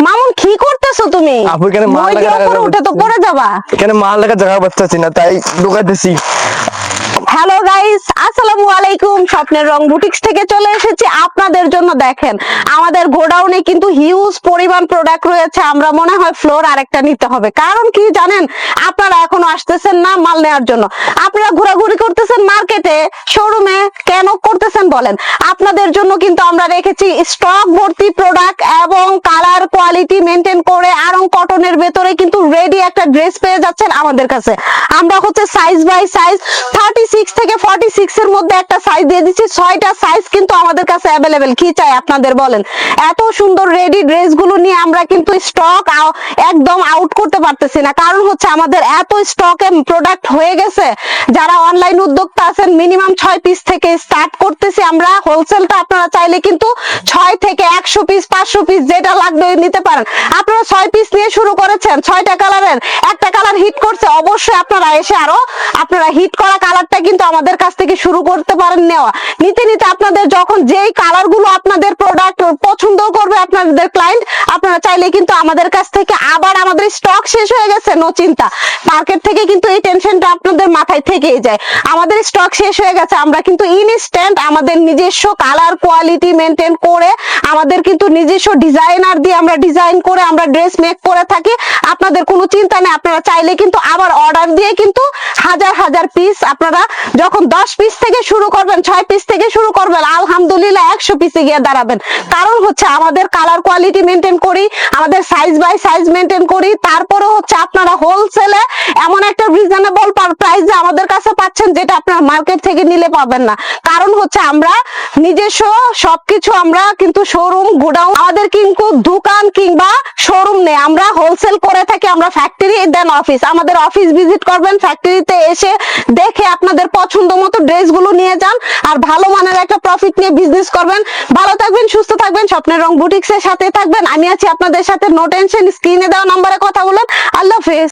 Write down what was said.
মামুন কি করতেছো তুমি? আপু, এখানে মাল লাগা- উপরে উঠে তো পড়ে যাবা। এখানে মাল লাগা জায়গা বাচ্চা না তাই ঢুকাইতেছি। হ্যালো গাইস স্বপ্নের রং বুটিক্স থেকে চলে এসেছি আপনাদের জন্য দেখেন। আমাদের গোডাউনে কিন্তু হিউজ পরিমাণ প্রোডাক্ট রয়েছে, আমরা মনে হয় ফ্লোর আরেকটা নিতে হবে। কারণ কি জানেন? আপনারা এখনও আসতেছেন না মাল নেওয়ার জন্য। আপনারা ঘোরাঘুরি করতেছেন মার্কেটে শোরুমে কেন করতেছেন বলেন? আপনাদের জন্য কিন্তু আমরা রেখেছি স্টক ভর্তি প্রোডাক্ট এবং কালার কোয়ালিটি মেনটেন করে, আরং কটনের ভেতরে কিন্তু রেডি একটা ড্রেস পেয়ে যাচ্ছেন আমাদের কাছে। আমরা হচ্ছে size by size thirty six থেকে ফর্টি সিক্স এর মধ্যে একটা সাইজ দিয়ে দিচ্ছি। ছয়টা সাইজ কিন্তু আমাদের কাছে অ্যাভেলেবেল কি চাই আপনাদের বলেন? এত সুন্দর রেডি ড্রেসগুলো নিয়ে আমরা কিন্তু স্টক একদম আউট করতে পারতেছি না। কারণ হচ্ছে আমাদের এত স্টকে প্রোডাক্ট হয়ে গেছে। যারা অনলাইন উদ্যোক্তা আছেন মিনিমাম ছয় পিস থেকে স্টার্ট করতেছি আমরা। হোলসেলটা আপনারা চাইলে কিন্তু ছয় থেকে একশো পিস পাঁচশো পিস যেটা লাগবে নিতে পারেন। আপনারা ছয় পিস নিয়ে শুরু করেছেন, ছয়টা কালারের একটা কালার হিট করছে, অবশ্যই আপনারা এসে আরও আপনারা হিট করা কালারটা কিন্তু আমাদের কাছ থেকে শুরু করতে পারেন নেওয়া। নিতে নিতে আপনাদের যখন যেই কালারগুলো আপনাদের প্রোডাক্ট পছন্দ করবে আপনাদের ক্লায়েন্ট আপনারা চাইলে কিন্তু আমাদের কাছ থেকে আবার আমাদের স্টক শেষ হয়ে গেছে নো চিন্তা। মার্কেট থেকে কিন্তু এই টেনশনটা আপনাদের মাথায় থেকেই যায়। আমাদের স্টক শেষ হয়ে গেছে, আমরা কিন্তু ইনস্ট্যান্ট আমাদের নিজস্ব কালার কোয়ালিটি মেনটেন করে, আমাদের কিন্তু নিজস্ব ডিজাইনার দিয়ে আমরা ডিজাইন করে, আমরা ড্রেস মেক করে থাকি। আপনাদের কোনো চিন্তা নেই, আপনারা চাইলে কিন্তু আবার অর্ডার দিয়ে কিন্তু হাজার হাজার পিস আপনারা যখন দশ পিস থেকে শুরু করবেন, ছয় পিস থেকে শুরু করবেন, আলহামদুলিল্লাহ একশো পিসে গিয়ে দাঁড়াবেন। কারণ হচ্ছে আমাদের কালার কোয়ালিটি মেনটেন করি, আমাদের সাইজ বাই সাইজ মেনটেন করি তারপরে হচ্ছে আপনারা হোলসেলে এমন একটা রিজনেবল প্রাইস আমাদের কাছে পাচ্ছেন যেটা আপনারা মার্কেট থেকে নিলে পাবেন না। কারণ হচ্ছে আমরা নিজস্ব সবকিছু আমরা কিন্তু শোরুম গোডাউন আমাদের কিন্তু দোকান কিংবা শোরুম নেই। আমরা হোলসেল করে থাকি, আমরা ফ্যাক্টরি দেন অফিস আমাদের অফিস ভিজিট করবেন ফ্যাক্টরিতে এসে দেখে আপনাদের পছন্দ মতো ড্রেসগুলো নিয়ে যান আর ভালো মানের একটা প্রফিট নিয়ে বিজনেস করবেন। ভালো থাকবেন, সুস্থ থাকবেন, স্বপ্নের রং বুটিক্স এর সাথে থাকবেন। আমি আছি আপনাদের সাথে নো টেনশন স্ক্রিনে দেওয়া নাম্বারে কথা বলেন। আল্লাহ হাফেজ।